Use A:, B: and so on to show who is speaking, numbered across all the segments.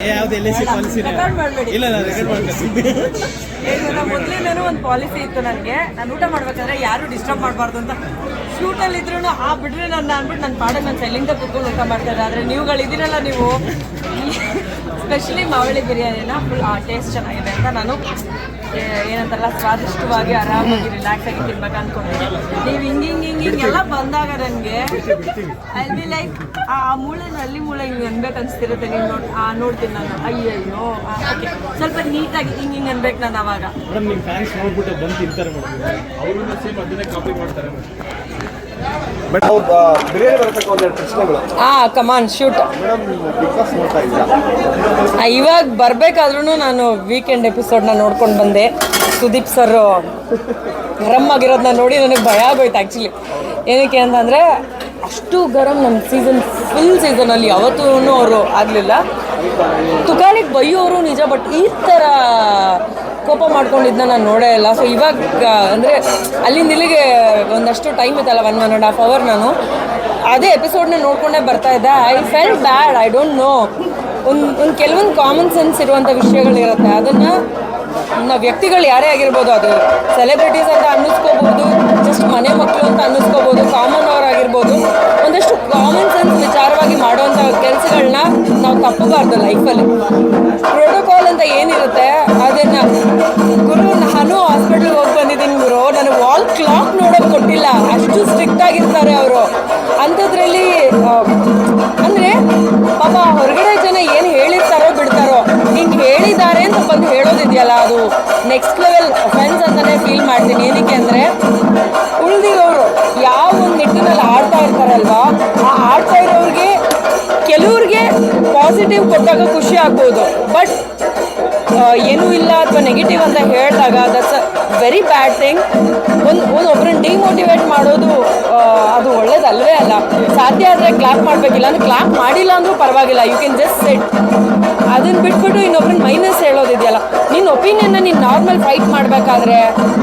A: ಯಾವ್ದು L I C policy. ಇಲ್ಲ ನಾನು ರೆಕಾರ್ಡ್ ಮಾಡ್ತೀನಿ
B: ಏನಿಲ್ಲ ಮೊದಲಿಂದನೂ ಒಂದು ಪಾಲಿಸಿ ಇತ್ತು ನನಗೆ. ನಾನು ಊಟ ಮಾಡ್ಬೇಕಾದ್ರೆ ಯಾರು ಡಿಸ್ಟರ್ಬ್ ಮಾಡಬಾರ್ದು ಅಂತ. ಶೂಟಲ್ಲಿ ಇದ್ರೂ ಆ ಬಿಡ್ರಿ ನನ್ನ ಅಂದ್ಬಿಟ್ಟು ನನ್ನ ಪಾಡಕ್ಕೆ ನನ್ನ ಸೈಲಿಂದ ಕುತ್ಕೊಂಡು ಊಟ ಮಾಡ್ತಾರೆ ಆದರೆ ನೀವುಗಳು ಇದೀರಲ್ಲ ನೀವು. ಸ್ಪೆಷಲಿ ಮಾವಳಿ ಬಿರಿಯಾನಿನ ಫುಲ್ ಆ ಟೇಸ್ಟ್ ಚೆನ್ನಾಗಿದೆ ಅಂತ ನಾನು ಏ- ಏನಂತಾರಲ್ಲ, ಸ್ವಾದಿಷ್ಟವಾಗಿ ಆರಾಮಾಗಿ ರಿಲ್ಯಾಕ್ಸ್ ಆಗಿ ತಿನ್ಬೇಕು ಅನ್ಕೊಂಡಿದ್ದೆ ನೀವು ಹಿಂಗೆ ಹಿಂಗೆ ಹಿಂಗೆ ಹಿಂಗೆಲ್ಲ ಬಂದಾಗ ನನಗೆ ಅಲ್ಲಿ ಲೈಕ್ ಆ ಮೂಳೆ ಅಲ್ಲಿ ಮೂಳೆ ಹಿಂಗೆ ಅನ್ಬೇಕು ಅನ್ಸ್ತಿರುತ್ತೆ ನೀವು ನೋಡಿ, ಆ ನೋಡ್ತೀನಿ ನಾನು. ಅಯ್ಯಯ್ಯೋ ಸ್ವಲ್ಪ. ಸ್ವಲ್ಪ ನೀಟಾಗಿ ಹಿಂಗೆ ಹಿಂಗೆ ಅನ್ಬೇಕು ನಾನು ಅವಾಗ.
A: ನೋಡ್ಬಿಟ್ಟು ತಿಂತಾರೆ
C: ಒಂದೆರಡು
B: ಆ ಕಮಾನ್ ಶೂಟ್ ಇವಾಗ ಬರಬೇಕಾದ್ರೂ ನಾನು ವೀಕೆಂಡ್ ಎಪಿಸೋಡ್ನ ನೋಡ್ಕೊಂಡು ಬಂದೆ. ಸುದೀಪ್ ಸರ್ ಗರಂ ಆಗಿರೋದನ್ನ ನೋಡಿ ನನಗೆ ಭಯ ಆಗೋಯ್ತು ಆ್ಯಕ್ಚುಲಿ ಏನಕ್ಕೆ ಅಂತಂದರೆ ಅಷ್ಟು ಗರಂ ನಮ್ಮ ಸೀಸನ್ ಫುಲ್ ಸೀಸನಲ್ಲಿ ಯಾವತ್ತೂ ಅವರು ಆಗಲಿಲ್ಲ. ತುಕಾಲಿಗೆ ಬೈಯೋರು ನಿಜ ಬಟ್ ಈ ಥರ ಕೋಪ ಮಾಡ್ಕೊಂಡಿದ್ದನ್ನ ನಾನು ನೋಡೇ ಇಲ್ಲ. ಸೊ ಇವಾಗ ಅಂದರೆ ಅಲ್ಲಿಂದ ಇಲ್ಲಿಗೆ ಒಂದಷ್ಟು ಟೈಮ್ ಇತ್ತಲ್ಲ one one and half hour ನಾನು. ಅದೇ ಎಪಿಸೋಡ್ನ ನೋಡ್ಕೊಂಡೇ ಬರ್ತಾ ಇದ್ದೆ. I fell bad I don't know ಒಂದು ಒಂದು ಕೆಲವೊಂದು ಕಾಮನ್ ಸೆನ್ಸ್ ಇರುವಂಥ ವಿಷಯಗಳಿರುತ್ತೆ ಅದನ್ನು ನಾವು ವ್ಯಕ್ತಿಗಳು ಯಾರೇ ಆಗಿರ್ಬೋದು, ಅದು ಸೆಲೆಬ್ರಿಟೀಸ್ ಅಂತ ಅನ್ನಿಸ್ಕೋಬೋದು ಜಸ್ಟ್ ಮನೆ ಮಕ್ಕಳು ಅಂತ ಅನ್ನಿಸ್ಕೋಬೋದು ಕಾಮನ್ ಅವರಾಗಿರ್ಬೋದು ಒಂದಷ್ಟು ಕಾಮನ್ ಸೆನ್ಸ್ ವಿಚಾರವಾಗಿ ಮಾಡುವಂಥ ಕೆಲಸಗಳನ್ನ ನಾವು ತಪ್ಪಬಾರ್ದು ಲೈಫಲ್ಲಿ ಪ್ರೋಟೋಕಾಲ್ ಅಂತ ಏನಿರುತ್ತೆ ಅದನ್ನು ಗುರು, ನಾನು ಹಾಸ್ಪಿಟ್ಲಿಗೆ ಹೋಗಿ ಬಂದಿದ್ದೀನಿ ಗುರು. ನನಗೆ ವಾಲ್ ಕ್ಲಾಕ್ ನೋಡೋಕೆ ಕೊಟ್ಟಿಲ್ಲ. ಅಷ್ಟು ಸ್ಟ್ರಿಕ್ಟ್ ಆಗಿರ್ತಾರೆ ಅವರು. ಅಂಥದ್ರಲ್ಲಿ ಅಂದರೆ ಪಾಪ ಹೊರಗಡೆ ಜನ ಏನು ಹೇಳಿರ್ತಾರೋ ಬಿಡ್ತಾರೋ, ಹಿಂಗೆ ಹೇಳಿದ್ದಾರೆ ಅಂತ ಬಂದು ಹೇಳೋದಿದೆಯಲ್ಲ ಅದು. ನೆಕ್ಸ್ಟ್ ಲೆವೆಲ್ ಫ್ರೆಂಡ್ಸ್ ಅಂತಲೇ ಫೀಲ್ ಮಾಡ್ತೀನಿ. ಏನಕ್ಕೆ ಅಂದರೆ, ಉಳಿದಿರೋರು ಯಾವ ಒಂದು ನಿಟ್ಟಿನಲ್ಲಿ ಆಡ್ತಾ ಇರ್ತಾರಲ್ವಾ, ಆ ಆಡ್ತಾ ಇರೋರಿಗೆ ಕೆಲವ್ರಿಗೆ ಪಾಸಿಟಿವ್ ಕೊಟ್ಟಾಗ ಖುಷಿ ಆಗ್ಬೋದು. ಬಟ್ ಏನೂ ಇಲ್ಲ ಅಥವಾ ನೆಗೆಟಿವ್ ಅಂತ ಹೇಳಿದಾಗ that's a very bad thing ಒಂದು ಒಂದು ಒಬ್ಬರನ್ನ ಡಿಮೋಟಿವೇಟ್ ಮಾಡೋದು ಅದು ಒಳ್ಳೇದಲ್ವೇ ಅಲ್ಲ. ಸಾಧ್ಯ ಆದರೆ ಕ್ಲಾಪ್ ಮಾಡಬೇಕಿಲ್ಲ ಅಂದರೆ ಕ್ಲಾಪ್ ಮಾಡಿಲ್ಲ ಅಂದರೂ ಪರವಾಗಿಲ್ಲ. ಯು ಕ್ಯಾನ್ ಜಸ್ಟ್ ಸೆಟ್ ಅದನ್ನ ಬಿಟ್ಬಿಟ್ಟು ಇನ್ನೊಬ್ರನ್ನ ಮೈನಸ್ ಹೇಳೋದಿದೆಯಲ್ಲ. ನಿನ್ನ ಒಪಿನಿಯನ್ನ ನೀನು ನಾರ್ಮಲ್ ಫೈಟ್ ಮಾಡಬೇಕಾದ್ರೆ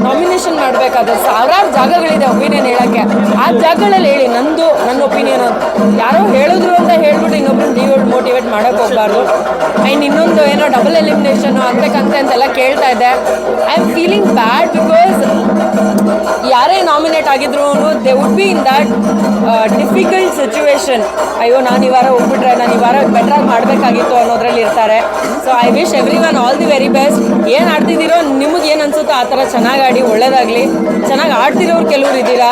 B: ನಾಮಿನೇಷನ್ ಮಾಡಬೇಕಾದ್ರೆ ಸಾವಿರಾರು ಜಾಗಗಳಿದೆ ಒಪಿನಿಯನ್ ಹೇಳೋಕ್ಕೆ. ಆ ಜಾಗಗಳಲ್ಲಿ ಹೇಳಿ, ನಂದು ನನ್ನ ಒಪಿನಿಯನ್ ಯಾರೋ ಹೇಳಿದ್ರು ಅಂತ ಹೇಳ್ಬಿಟ್ಟು ಆ್ಯಂಡ್ ಇನ್ನೊಂದು ಏನೋ ಡಬಲ್ ಎಲಿಮಿನೇಷನ್ ಆಗಬೇಕಂತೆ ಅಂತೆಲ್ಲ ಕೇಳ್ತಾ ಇದ್ದೆ. I am feeling bad because nominate ಆಗಿದ್ರು they would be in that difficult situation ಅಯ್ಯೋ, ನಾನು ಈ ವಾರ ಹೋಗ್ಬಿಟ್ರೆ ನಾನು ಈ ವಾರ ಬೆಟ್ರಾಗಿ ಮಾಡಬೇಕಾಗಿತ್ತು ಅನ್ನೋದ್ರಲ್ಲಿ ಇರ್ತಾರೆ. So I wish every one all the very best ಏನು ಆಡ್ತಿದ್ದೀರೋ ನಿಮಗೆ ಏನು ಅನಿಸುತ್ತೋ ಆ ಥರ ಚೆನ್ನಾಗಿ ಆಡಿ, ಒಳ್ಳೇದಾಗಲಿ. ಚೆನ್ನಾಗಿ ಆಡ್ತಿರೋರು ಕೆಲವ್ರು ಇದ್ದೀರಾ?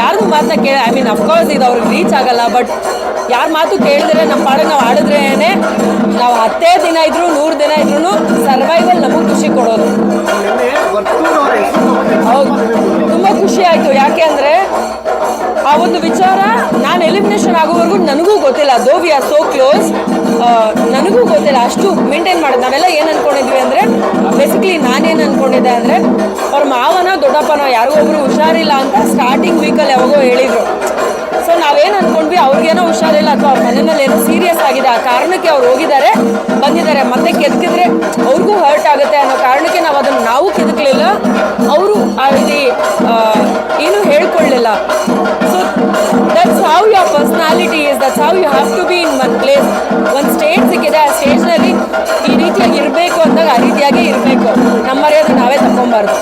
B: ಯಾರಿಗೂ ಮಾತನ್ನ ಕೇಳಿ ಐ ಮೀನ್ ಅಫ್ಕೋರ್ಸ್ ಇದು ಅವ್ರಿಗೆ ರೀಚ್ ಆಗಲ್ಲ ಬಟ್ ಯಾರ ಮಾತು ಕೇಳಿದ್ರೆ ನಮ್ಮ ಪಾಡಿಗೆ ನಾವು ಆಡಿದ್ರೇನೆ, ನಾವು ಹತ್ತೇ ದಿನ ಇದ್ರು, ನೂರು ದಿನ ಇದ್ರೂ ಸರ್ವೈವಲ್ ನಮಗೆ ಖುಷಿ ಕೊಡೋದು. ಒಂದು ವಿಚಾರ. ನಾನು ಎಲಿಮಿನೇಷನ್ ಆಗೋವರೆಗೂ ನನಗೂ ಗೊತ್ತಿಲ್ಲ. ದೋ ವಿ ಆರ್ ಸೋ ಕ್ಲೋಸ್ ನನಗೂ ಗೊತ್ತಿಲ್ಲ ಅಷ್ಟು ಮೇಂಟೈನ್ ಮಾಡೋದು. ನಾವೆಲ್ಲ ಏನು ಅಂದ್ಕೊಂಡಿದ್ವಿ ಅಂದರೆ ಬೇಸಿಕ್ಲಿ ನಾನೇನು ಅಂದ್ಕೊಂಡಿದ್ದೆ ಅಂದರೆ, ಅವ್ರ ಮಾವನ ದೊಡ್ಡಪ್ಪನ ಯಾರಿಗೋ ಒಬ್ಬರು ಹುಷಾರಿಲ್ಲ ಅಂತ ಸ್ಟಾರ್ಟಿಂಗ್ ವೀಕಲ್ಲಿ ಯಾವಾಗೋ ಹೇಳಿದರು. ಸೊ ನಾವೇನು ಅಂದ್ಕೊಂಡ್ವಿ ಅವ್ರಿಗೇನೋ ಹುಷಾರಿಲ್ಲ ಅಥವಾ ಅವ್ರ ಮನೆಯಲ್ಲಿ ಏನೋ ಸೀರಿಯಸ್ ಆಗಿದೆ ಆ ಕಾರಣಕ್ಕೆ ಅವ್ರು ಹೋಗಿದ್ದಾರೆ, ಬಂದಿದ್ದಾರೆ. ಮತ್ತೆ ಕೆದಕಿದ್ರೆ ಅವ್ರಿಗೂ ಹರ್ಟ್ ಆಗುತ್ತೆ ಅನ್ನೋ ಕಾರಣಕ್ಕೆ that's how you have to be in one place ಒಂದು ಸ್ಟೇಜ್ ಸಿಕ್ಕಿದೆ, ಆ ಸ್ಟೇಜ್ನಲ್ಲಿ ಈ ರೀತಿಯಾಗಿ ಇರಬೇಕು ಅಂದಾಗ ಆ ರೀತಿಯಾಗಿ ಇರಬೇಕು. ನಮ್ಮ ಮರ್ಯಾದೆ ನಾವೇ ತಗೊಂಬಾರ್ದು